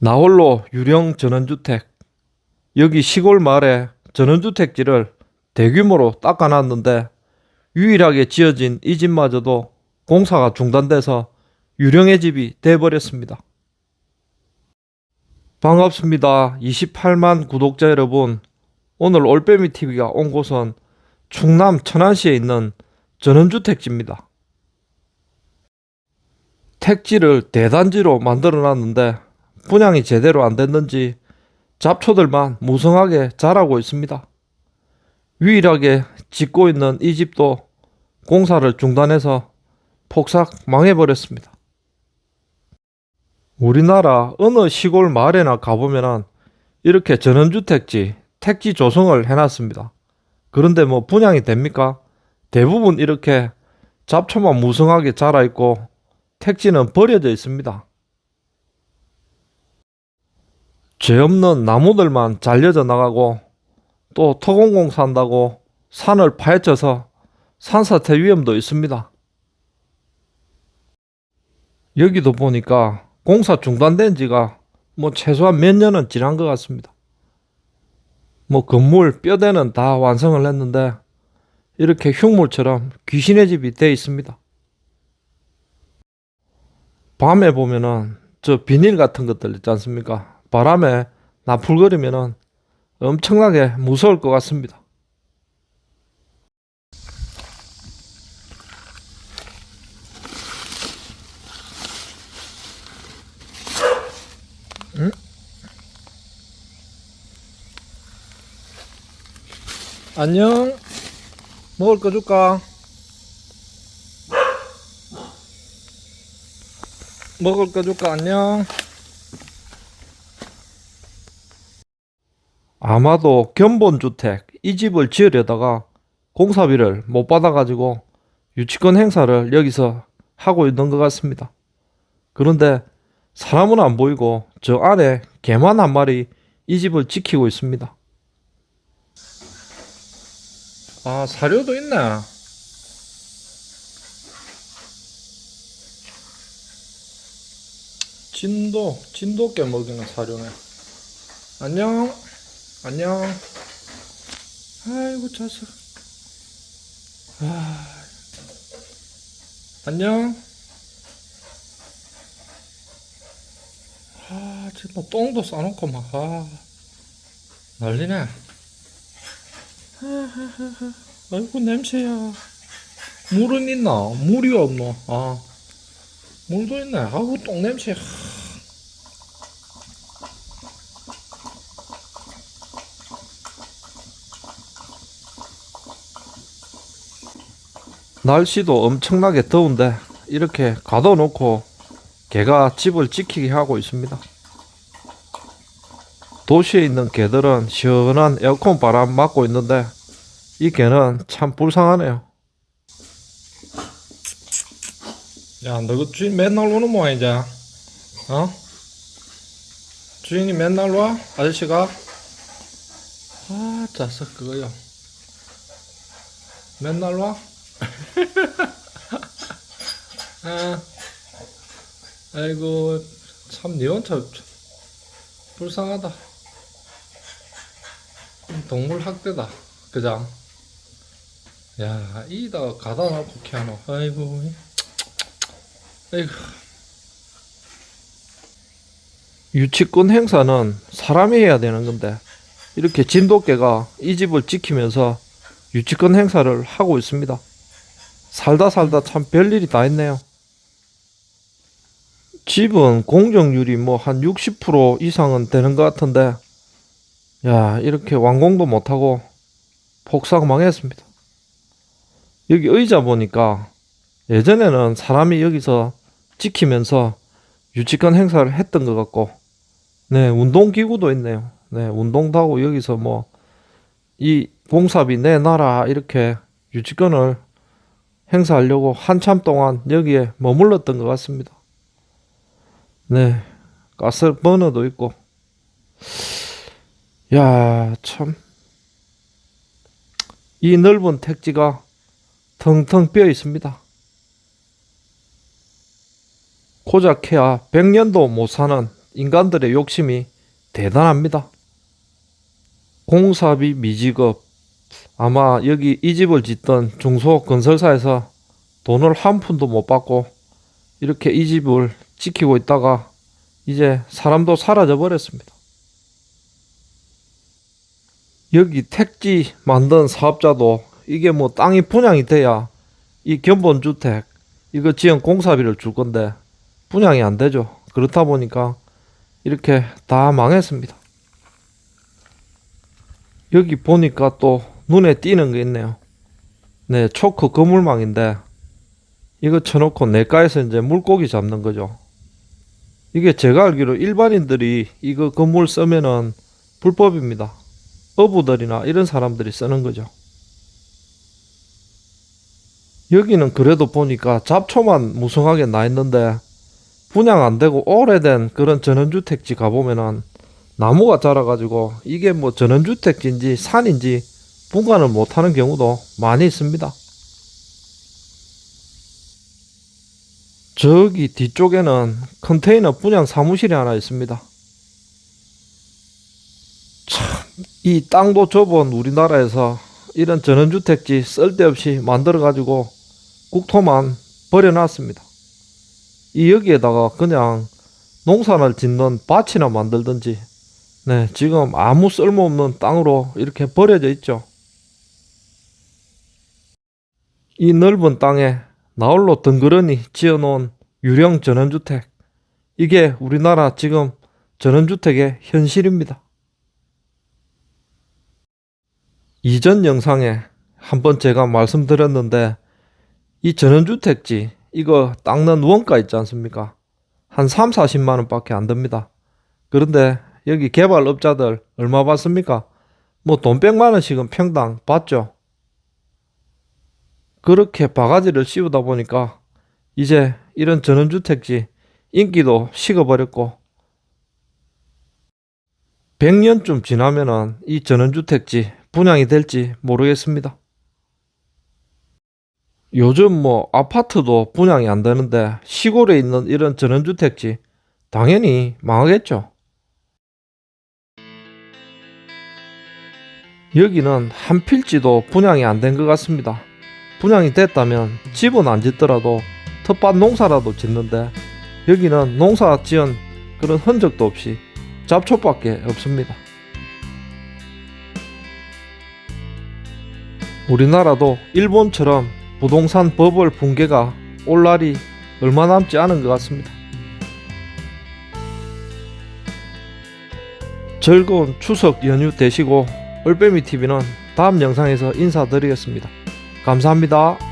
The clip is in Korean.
나홀로 유령 전원주택. 여기 시골 마을에 전원주택지를 대규모로 닦아놨는데 유일하게 지어진 이 집마저도 공사가 중단돼서 유령의 집이 돼버렸습니다. 반갑습니다. 28만 구독자 여러분. 오늘 올빼미 TV가 온 곳은 충남 천안시에 있는 전원주택지입니다. 택지를 대단지로 만들어 놨는데 분양이 제대로 안 됐는지 잡초들만 무성하게 자라고 있습니다. 유일하게 짓고 있는 이 집도 공사를 중단해서 폭삭 망해버렸습니다. 우리나라 어느 시골 마을에나 가보면은 이렇게 전원주택지, 택지 조성을 해놨습니다. 그런데 뭐 분양이 됩니까? 대부분 이렇게 잡초만 무성하게 자라있고 택지는 버려져 있습니다. 죄 없는 나무들만 잘려져 나가고 또 토공공사 한다고 산을 파헤쳐서 산사태 위험도 있습니다. 여기도 보니까 공사 중단된 지가 뭐 최소한 몇 년은 지난 것 같습니다. 뭐 건물 뼈대는 다 완성을 했는데 이렇게 흉물처럼 귀신의 집이 돼 있습니다. 밤에 보면은 저 비닐 같은 것들 있지 않습니까? 바람에 나풀거리면은 엄청나게 무서울 것 같습니다. 응? 안녕. 먹을 거 줄까? 먹을 거 줄까? 안녕. 아마도 견본주택 이 집을 지으려다가 공사비를 못 받아가지고 유치권 행사를 여기서 하고 있는 것 같습니다. 그런데 사람은 안 보이고 저 안에 개만 한 마리 이 집을 지키고 있습니다. 아 사료도 있네. 진도 진돗개 먹이는 사료네. 안녕. 안녕. 아이고 자식. 아. 안녕. 아, 지금 뭐 똥도 싸놓고 막 아. 난리네. 하하하하. 아이고 냄새야. 물은 있나? 물이 없노? 아. 물도 있네. 아이고 똥 냄새. 날씨도 엄청나게 더운데 이렇게 가둬놓고 개가 집을 지키게 하고 있습니다. 도시에 있는 개들은 시원한 에어컨 바람 맞고 있는데 이 개는 참 불쌍하네요. 야, 너 그 주인 맨날 오는 모양이자, 어? 주인이 맨날 와? 아저씨가? 아, 자석 그거요. 맨날 와? 아, 아이고 참 니혼자 불쌍하다. 동물 학대다, 그장. 야, 이다 가다 놓고 캐노. 아이고, 아이고. 유치권 행사는 사람이 해야 되는 건데 이렇게 진돗개가 이 집을 지키면서 유치권 행사를 하고 있습니다. 살다 살다 참 별일이 다 있네요. 집은 공정률이 뭐 한 60% 이상은 되는 것 같은데, 야, 이렇게 완공도 못하고 폭삭 망했습니다. 여기 의자 보니까 예전에는 사람이 여기서 지키면서 유치권 행사를 했던 것 같고, 네, 운동기구도 있네요. 네, 운동도 하고 여기서 뭐, 이 봉사비 내놔라, 이렇게 유치권을 행사하려고 한참 동안 여기에 머물렀던 것 같습니다. 네, 가스 버너도 있고, 야, 참, 이 넓은 택지가 텅텅 비어 있습니다. 고작 해야 100년도 못 사는 인간들의 욕심이 대단합니다. 공사비 미지급 아마 여기 이 집을 짓던 중소 건설사에서 돈을 한 푼도 못 받고 이렇게 이 집을 지키고 있다가 이제 사람도 사라져 버렸습니다. 여기 택지 만든 사업자도 이게 뭐 땅이 분양이 돼야 이 견본주택 이거 지은 공사비를 줄 건데 분양이 안 되죠. 그렇다 보니까 이렇게 다 망했습니다. 여기 보니까 또 눈에 띄는 게 있네요. 네, 초크 그물망인데 이거 쳐놓고 내과에서 이제 물고기 잡는 거죠. 이게 제가 알기로 일반인들이 이거 건물 쓰면은 불법입니다. 어부들이나 이런 사람들이 쓰는 거죠. 여기는 그래도 보니까 잡초만 무성하게 나 있는데 분양 안 되고 오래된 그런 전원주택지 가보면은 나무가 자라가지고 이게 뭐 전원주택지인지 산인지 분간을 못하는 경우도 많이 있습니다. 저기 뒤쪽에는 컨테이너 분양 사무실이 하나 있습니다. 참, 이 땅도 좁은 우리나라에서 이런 전원주택지 쓸데없이 만들어가지고 국토만 버려놨습니다. 이 여기에다가 그냥 농산을 짓는 밭이나 만들든지, 네, 지금 아무 쓸모없는 땅으로 이렇게 버려져 있죠. 이 넓은 땅에 나홀로 덩그러니 지어놓은 유령 전원주택. 이게 우리나라 지금 전원주택의 현실입니다. 이전 영상에 한번 제가 말씀드렸는데 이 전원주택지 이거 닦는 원가 있지 않습니까? 한 3, 40만 원밖에 안 듭니다. 그런데 여기 개발업자들 얼마 받습니까? 뭐 돈 100만 원씩은 평당 받죠. 그렇게 바가지를 씌우다 보니까 이제 이런 전원주택지 인기도 식어버렸고 100년쯤 지나면은 이 전원주택지 분양이 될지 모르겠습니다. 요즘 뭐 아파트도 분양이 안 되는데 시골에 있는 이런 전원주택지 당연히 망하겠죠. 여기는 한 필지도 분양이 안 된 것 같습니다. 분양이 됐다면 집은 안 짓더라도 텃밭 농사라도 짓는데 여기는 농사 지은 그런 흔적도 없이 잡초밖에 없습니다. 우리나라도 일본처럼 부동산 버블 붕괴가 올 날이 얼마 남지 않은 것 같습니다. 즐거운 추석 연휴 되시고 올빼미 TV는 다음 영상에서 인사드리겠습니다. 감사합니다.